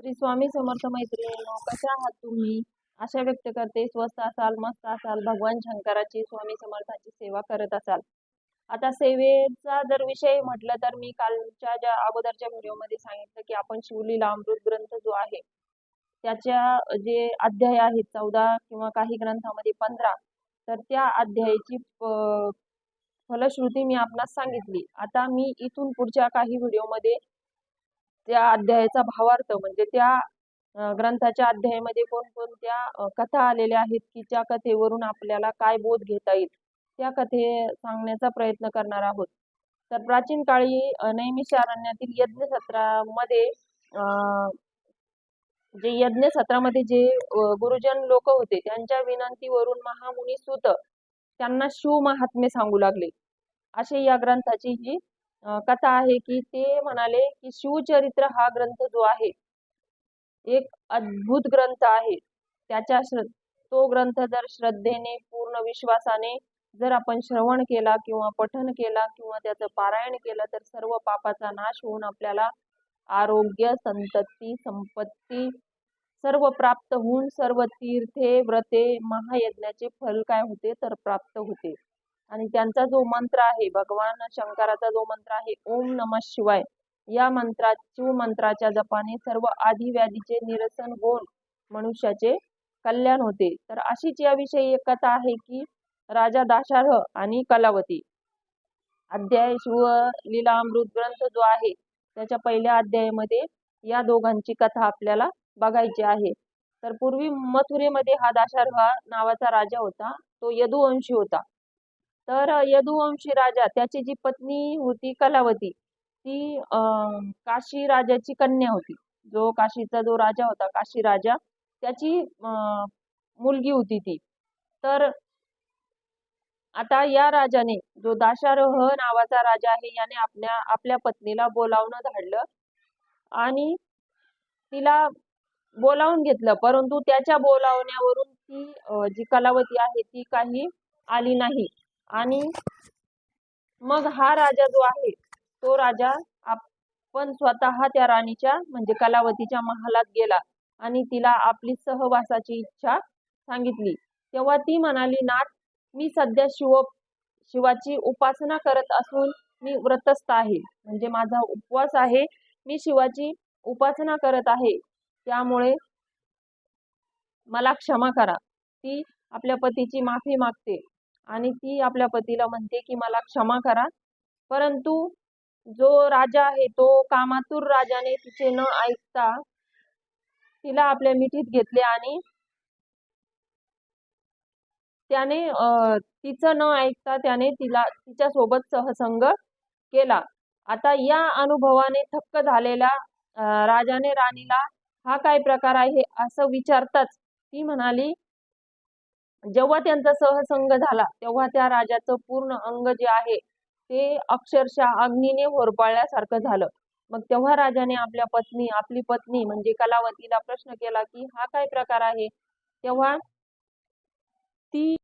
श्री स्वामी समर्थ मैत्रिणींनो कशा आहात तुम्ही? आशा व्यक्त करते स्वस्त असाल मस्त असाल भगवान शंकराची स्वामी समर्थाची सेवा करत असाल. आता सेवेचा जर विषय म्हटलं तर मी कालच्या ज्या अगोदरच्या व्हिडिओमध्ये सांगितलं की आपण शिवलीला अमृत ग्रंथ जो आहे त्याच्या जे अध्याय आहेत चौदा किंवा काही ग्रंथामध्ये पंधरा तर त्या अध्यायाची फलश्रुती मी आपणास सांगितली. आता मी इथून पुढच्या काही व्हिडिओमध्ये त्या अध्यायाचा भावार्थ म्हणजे त्या ग्रंथाच्या अध्यायामध्ये कोणकोणत्या कथा आलेल्या आहेत की त्या कथेवरून आपल्याला काय बोध घेता येईल त्या कथे सांगण्याचा प्रयत्न करणार आहोत. तर प्राचीन काळी नैमिषारण्यातील यज्ञ सत्रामध्ये जे यज्ञ सत्रामध्ये जे गुरुजन लोक होते त्यांच्या विनंतीवरून महामुनी सुत त्यांना शिव महात्मे सांगू लागले. अशी या ग्रंथाची ही कथा आहे की ते म्हणाले की शिवचरित्र हा ग्रंथ जो आहे एक अद्भुत ग्रंथ आहे. त्याच्या तो ग्रंथ जर श्रद्धेने पूर्ण विश्वासाने जर आपण श्रवण केला किंवा पठन केला किंवा त्याचं पारायण केलं तर सर्व पापाचा नाश होऊन आपल्याला आरोग्य संतती संपत्ती सर्व प्राप्त होऊन सर्व तीर्थे व्रते महायज्ञाचे फल काय होते तर प्राप्त होते. आणि त्यांचा जो मंत्र आहे भगवान शंकराचा जो मंत्र आहे ओम नम शिवाय या मंत्रा शिव मंत्राच्या जपाने सर्व आधी व्याधीचे निरसन होऊन मनुष्याचे कल्याण होते. तर अशीच याविषयी एक कथा आहे की राजा दाशार्ह आणि कलावती. अध्याय शिव लीलामृत ग्रंथ जो आहे त्याच्या पहिल्या अध्यायामध्ये या दोघांची कथा आपल्याला बघायची आहे. तर पूर्वी मथुरेमध्ये हा दाशार्ह नावाचा राजा होता तो यदुवंशी होता. तर यदुवंशी राजा त्याची जी पत्नी होती कलावती ती अं, काशी राजाची कन्या होती. जो काशीचा जो राजा होता काशी राजा त्याची मुलगी होती ती. तर आता या राजाने जो दाशारोह नावाचा राजा आहे याने आपल्या आपल्या पत्नीला बोलावणं धाडलं आणि तिला बोलावून घेतलं. परंतु त्याच्या बोलावण्यावरून ती जी कलावती आहे ती काही आली नाही. आणि मग हा राजा जो आहे तो राजा आपण स्वतः त्या राणीच्या म्हणजे कलावतीच्या महालात गेला आणि तिला आपली सहवासाची इच्छा सांगितली. तेव्हा ती म्हणाली नाथ मी सध्या शिव शिवाची उपासना करत असून मी व्रतस्थ आहे. म्हणजे माझा उपवास आहे मी शिवाची उपासना करत आहे. त्यामुळे मला क्षमा करा. ती आपल्या पतीची माफी मागते. आणि ती आपल्या पतीला म्हणते की मला क्षमा करा. परंतु जो राजा आहे तो कामातूर राजाने तिचे न ऐकता तिला आपल्या मिठीत घेतले आणि त्याने अं, तिचं न ऐकता त्याने तिला तिच्या सोबत सहसंग केला. आता या अनुभवाने थक्क झालेला राजाने राणीला हा काय प्रकार आहे? असं विचारताच ती म्हणाली जेव्हा त्यांचा सहसंग झाला तेव्हा त्या राजाचं पूर्ण अंग जे आहे ते अक्षरशः अग्नीने होरपाळल्यासारखं झालं. मग तेव्हा राजाने आपल्या पत्नी आपली पत्नी म्हणजे कलावतीला प्रश्न केला की हा काय प्रकार आहे? तेव्हा ती